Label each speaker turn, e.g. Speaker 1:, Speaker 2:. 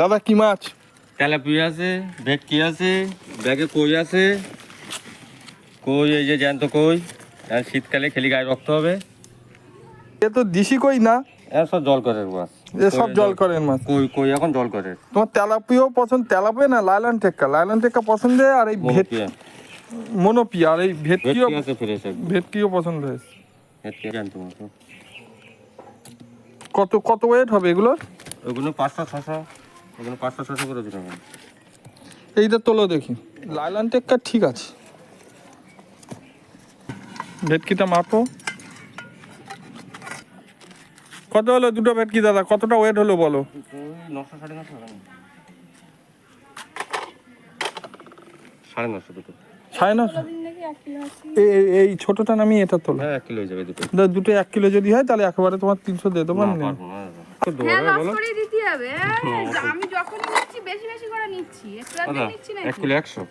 Speaker 1: দাদা কি মাছ?
Speaker 2: তেলাপিয়া আছে ভেটকি আছে ব্যাগে কই আছে? কই এই যে জ্যান্ত কই? আর শীতকালে খেলি গায়ে রক্ত হবে।
Speaker 1: এ তো দিশি কই না?
Speaker 2: এর সব জল করে মাছ।
Speaker 1: এ সব জল করেন মাছ।
Speaker 2: কই কই এখন জল করে
Speaker 1: তোমার তেলাপিও পছন্দ তেলাপিয়া না লাইলান টেক্কা? লাইলান টেক্কা পছন্দ আর এই ভেট
Speaker 2: মনোপিয়া।
Speaker 1: আর এই ভেটকিও ভেটকিও পছন্দ হয়েছে।
Speaker 2: ভেটকি জ্যান্ত মাছ
Speaker 1: কত কত ওয়েট হবে এগুলো
Speaker 2: ওগুলো পাঁচশো ছশো ওগুলো পাঁচশো ছশো করে হবে।
Speaker 1: এইটা তোলো দেখি। লাইলান টেক্কা ঠিক আছে। ভেটকিটা মাপো। কত হলো দুটো ভেটকি দাদা? কতটা ওয়েট হলো বলো?
Speaker 2: নশো সাড়ে নশো সাড়ে নশো দুটো।
Speaker 1: সাড়ে নশো? এই- ছোটটা নামি এটা তোলো।
Speaker 2: হ্যাঁ এক কিলো হয়ে যাবে দুটো।
Speaker 1: দা- দুটো এক কিলো যদি হয় তাহলে একেবারে তোমার তিনশো দিয়ে দেবো
Speaker 2: না, একশো।